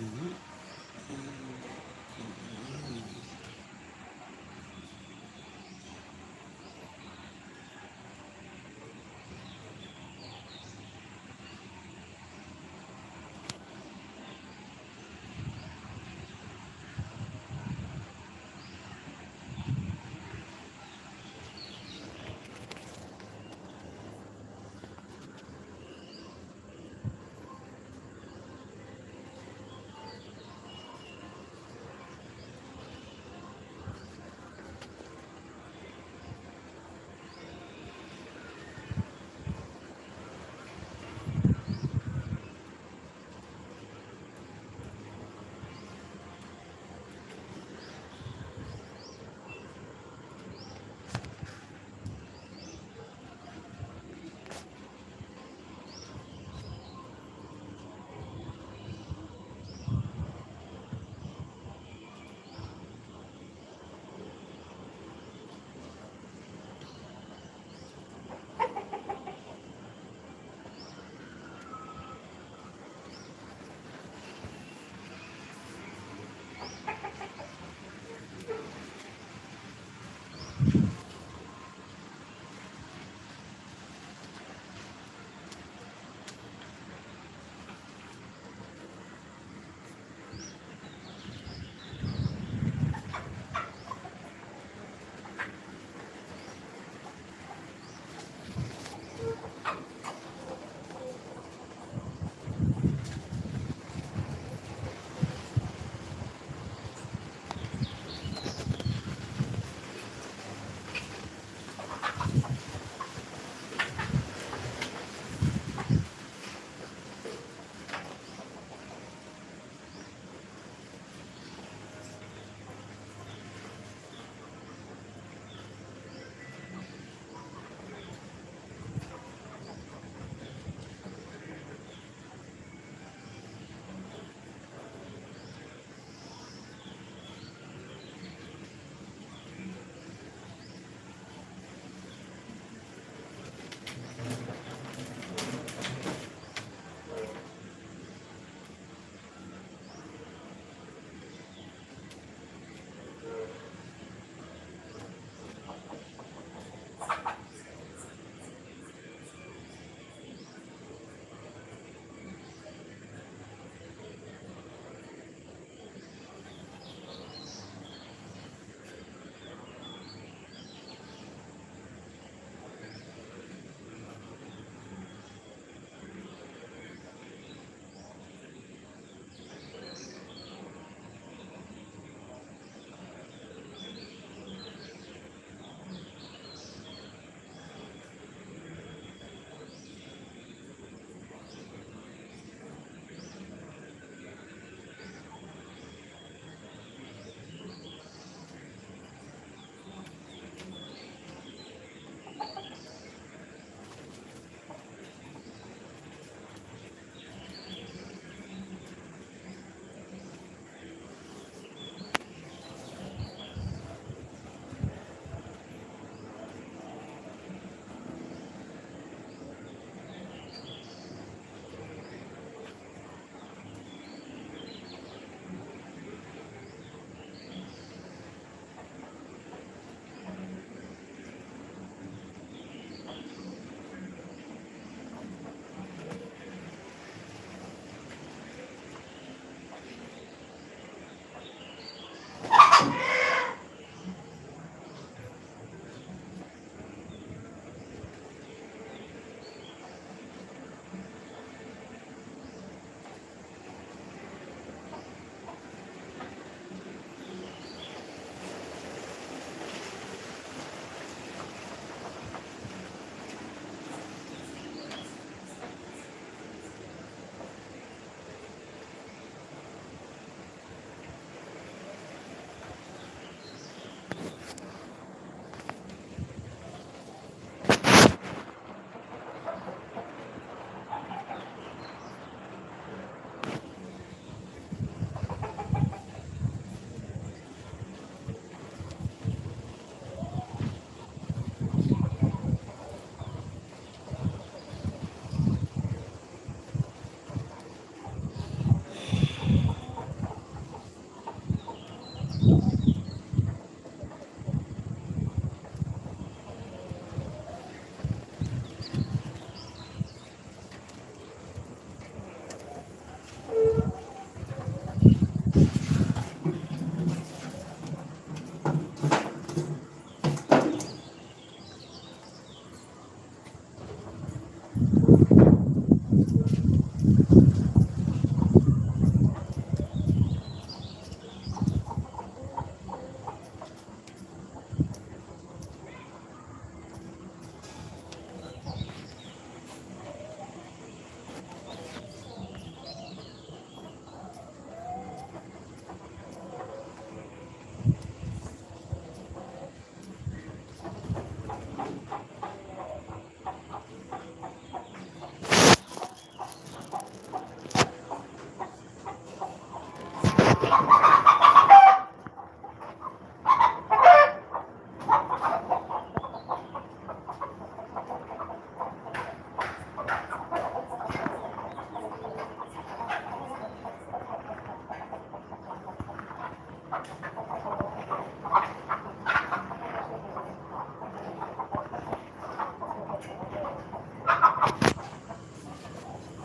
Mm -hmm.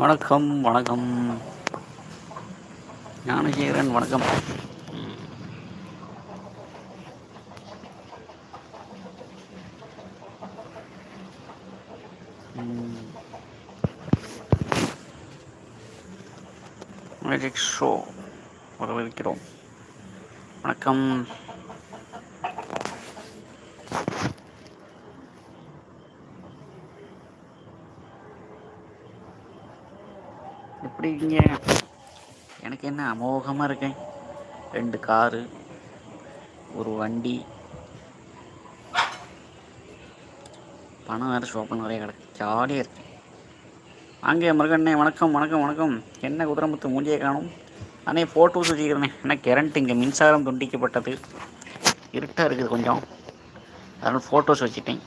வணக்கம் வணக்கம். ஞானசேகரன் வணக்கம். மேஜிக் ஷோ வரவேற்கிறோம். வணக்கம். இருக்கீங்க எனக்கு என்ன அமோகமாக இருக்கேன்? ரெண்டு காரு ஒரு வண்டி. பணம் வேறு ஷோப்பன் நிறைய கிடக்கு. ஜாலியாக இருக்கு. அங்கே முருகண்ணே வணக்கம் வணக்கம் வணக்கம். என்ன குதிரமுத்து மூஞ்சியை காணும்? அண்ணே ஃபோட்டோஸ் வச்சுக்கிறேன் என்ன கரண்ட் இங்கே மின்சாரம் துண்டிக்கப்பட்டது? இருட்டாக இருக்குது கொஞ்சம். அதனால் ஃபோட்டோஸ் வச்சுட்டேன்.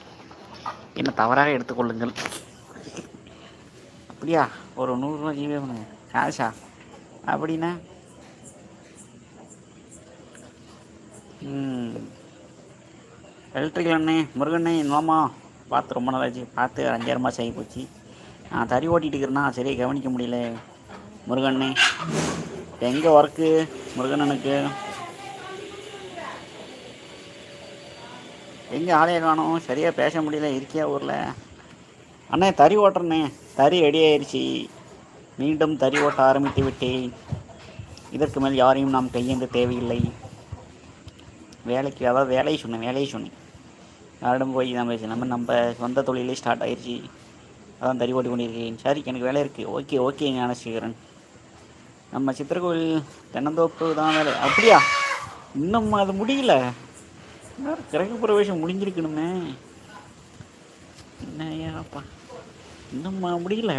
என்ன தவறாக எடுத்துக்கொள்ளுங்கள். அப்படியா? ஒரு நூறுரூவா ஜிபே பண்ணுங்க காசா? அப்படின்னா? எலக்ட்ரிக்கல் அண்ணே முருகண்ணே நோமா பார்த்து ரொம்ப நாளாச்சு. பார்த்து அஞ்சாறு மாதம் ஆகி போச்சு. நான் தறி ஓட்டிகிட்டு இருக்கிறேன்னா சரியாக கவனிக்க முடியல. முருகண்ணே எங்கே ஒர்க்கு முருகண்ணனுக்கு எங்கே ஆலயம் காணும் சரியாக பேச முடியல இருக்கியா ஊரில்? அண்ணே தறி ஓட்டுறண்ணே தறி ரெடி ஆயிடுச்சு மீண்டும் தறி ஓட்ட ஆரம்பித்து விட்டேன். இதற்கு மேல் யாரையும் நாம் கையேந்த தேவையில்லை. வேலைக்கு அதாவது வேலையை சொன்னேன் வேலையை சொன்னேன். யாரிடம் போய் நம்ம நம்ம நம்ம சொந்த தொழிலே ஸ்டார்ட் ஆயிடுச்சு அதான் தறி ஓட்டி கொண்டிருக்கேன் சரி எனக்கு வேலை இருக்குது ஓகே ஓகே ஞானசேகரன். நம்ம சித்திரகோவில் தென்னந்தோப்பு தான் வேலை. அப்படியா? இன்னும் அது முடியல. கிரக பிரவேசம் முடிஞ்சிருக்கணுமே. என்னையாப்பா. இன்னும் முடியல.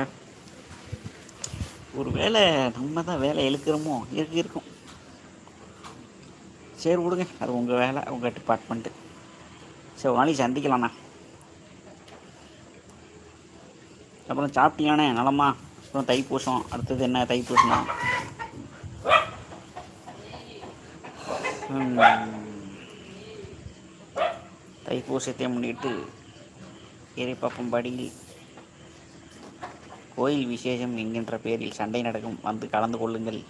ஒரு வேலை நம்ம தான் வேலை இழுக்கிறோமோ? இருக்கு இருக்கும். சரி விடுங்க. அது உங்கள் வேலை உங்கள் டிபார்ட்மெண்ட்டு சரி நாளைக்கு சந்திக்கலாண்ணா அப்புறம் சாப்பிட்டீங்களாண்ணே? நலமா? அப்புறம் தைப்பூசம். அடுத்தது என்ன தைப்பூசம் தைப்பூசத்தையும் ம். தைப்பூசத்தை முன்னிட்டு படியில் கோயில் விசேஷம் என்கின்ற பேரில் சண்டை நடக்கும். வந்து கலந்து கொள்ளுங்கள்.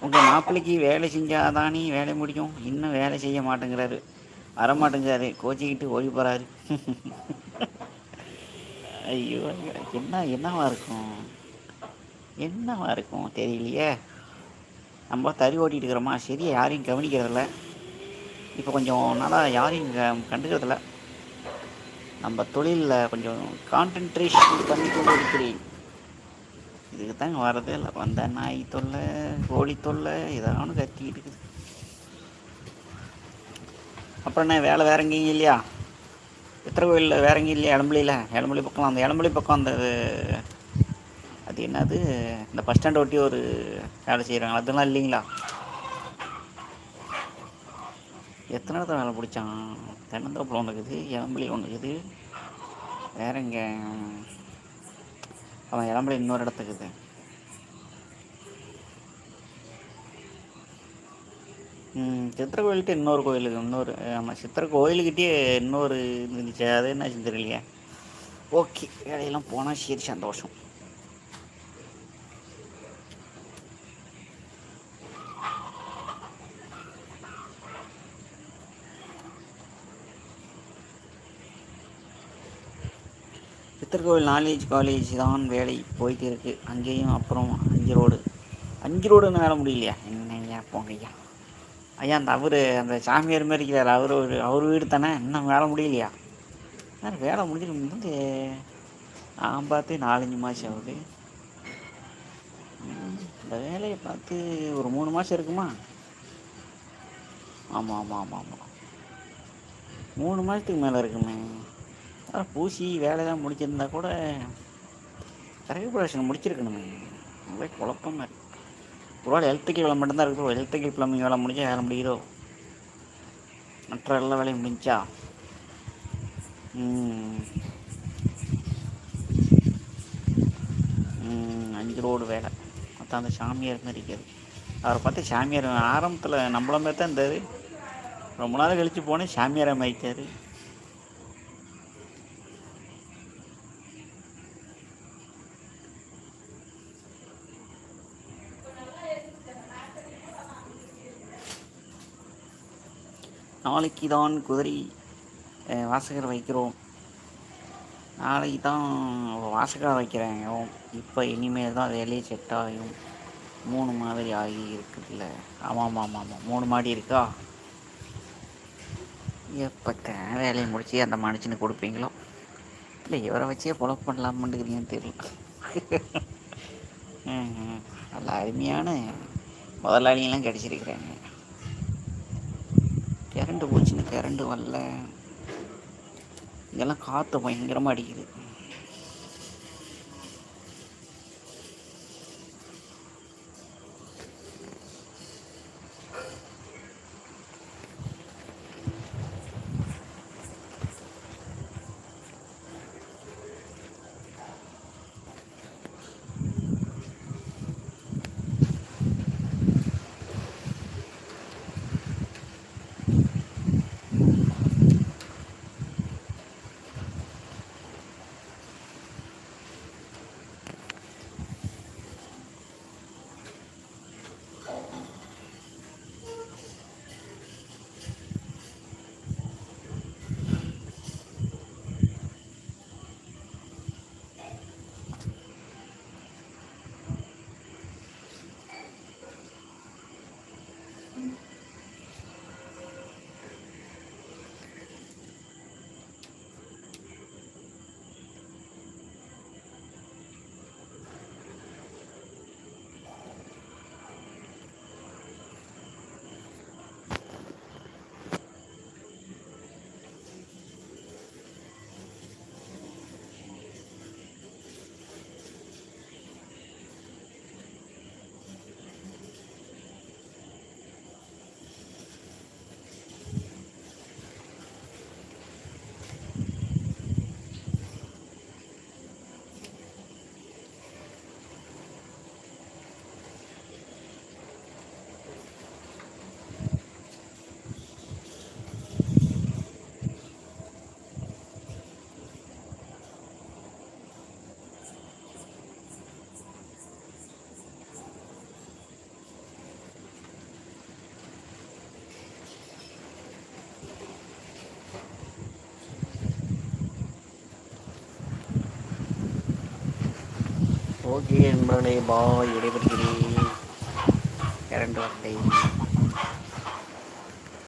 உங்கள் மாப்பிள்ளைக்கு வேலை செஞ்சாதானே வேலை முடியும். இன்னும் வேலை செய்ய மாட்டேங்கிறாரு. வரமாட்டேங்கிறாரு. கோச்சிக்கிட்டு ஓடி போகிறாரு ஐயோ என்ன என்னவா இருக்கும்? என்னவா இருக்கும்? தெரியலையே. நம்ம தறி ஓட்டிகிட்டு இருக்கிறோமா? சரியா யாரையும் கவனிக்கிறதில்ல. இப்போ கொஞ்சம் நாளாக யாரையும் க- கண்டுக்கிறதில்ல. நம்ம தொழிலில் கொஞ்சம் கான்சென்ட்ரேஷன் பண்ணி கொண்டு இருக்கிறேன். இதுக்கு தாங்க வரதே இல்லை. வந்த நாய் தொல்லை கோழி தொல்லை ஏதாவது கத்திக்கிட்டு இருக்குது. அப்புறம் என்ன வேலை வேற எங்கேயும் இல்லையா? எத்தனை கோயிலில் வேற எங்கேயும் இல்லையா? இளம்பலியில் இளம்பலி பக்கம் அந்த இளம்பலி பக்கம் அந்த அது என்னது? இந்த பஸ் ஸ்டாண்ட் ஒட்டி ஒரு வேலை செய்கிறாங்க அதெல்லாம் இல்லைங்களா? எத்தனை இடத்துல வேலை பிடிச்சான்? தென்னந்தோப்பில் ஒன்று இருக்குது இளம்பிளி ஒன்று இருக்குது வேற இங்கே அவன் இளம்பிளி இன்னொரு இடத்துக்குது. சித்திர சித்திரை கோயில்கிட்ட இன்னொரு கோயிலுக்கு இன்னொரு ஆமாம் சித்திரை கோயிலுக்கிட்டே இன்னொரு இது இருந்துச்சு. அது என்ன தெரியலையே. ஓகே வேலையெல்லாம் போனால் சரி சந்தோஷம். சித்தர்கோவில் நாலேஜ் காலேஜ் தான் வேலை போயிட்டு இருக்கு. அங்கேயும் அப்புறம் அஞ்சு ரோடு அஞ்சு ரோடுன்னு வேலை முடியலையா? என்னய்யா போங்க ஐயா? ஐயா அந்த அவர் அந்த சாமியார் மாதிரி இருக்கிறார். அவர் ஒரு அவர் வீடு தானே? இன்னும் வேலை முடியலையா? சார் வேலை முடிஞ்சிருக்கு வந்து நான் பார்த்து நாலஞ்சு மாதம் ஆகுது. இந்த வேலையை பார்த்து ஒரு மூணு மாதம் இருக்குமா? ஆமாம் ஆமாம் ஆமாம் ஆமாம் மூணு மாதத்துக்கு மேலே இருக்குமே. அதான் பூசி வேலையெல்லாம் முடிச்சிருந்தா கூட கிரகப்பிரவேசம் முடிச்சிருக்கணுமே. ரொம்ப குழப்பமாக இருக்குது ஒரு வேலை எலக்ட்ரிக்கல் வேலை மட்டும்தான் இருக்குது. எலக்ட்ரிக்கல் ப்ளம்பிங் வேலை முடிஞ்சால் வேலை முடியுதோ? மற்ற எல்லா வேலையும் முடிஞ்சா? அஞ்சு ரோடு வேலை. மொத்தம் அந்த சாமியார் மாதிரி இருக்காது. அவரை பார்த்து சாமியார் ஆரம்பத்தில் நம்மள மாதிரி தான் இருந்தார். ரொம்ப நாள் கழித்து போனேன். சாமியாரை மாயிட்டார் நாளைக்கு தான் குதிரை வாசகர் வைக்கிறோம். நாளைக்கு தான் வாசகர் வைக்கிறாங்க. இப்போ இனிமேல் தான் வேலையை செட் ஆகும். மூணு மாதிரி ஆகி இருக்குதுல்ல. ஆமாம் ஆமாம் ஆமாம் ஆமாம் மூணு மாடி இருக்கா? எப்போ வேலையை முடித்து அந்த மனுஷனுக்கு கொடுப்பீங்களோ? இல்லை இவரை வச்சே பொழப்பு பண்ணலாமான்னுக்கிறீங்கன்னு தெரியல. நல்ல அருமையான முதலாளியெல்லாம் கிடச்சிருக்கிறாங்க. கரண்டு போச்சுன்னு கரண்ட்டு வரல. இதெல்லாம் காற்று பயங்கரமாக அடிக்குது. ஓகே நண்பர்களே பாய் விடைபெறுகிறேன் இரண்டு வார்த்தை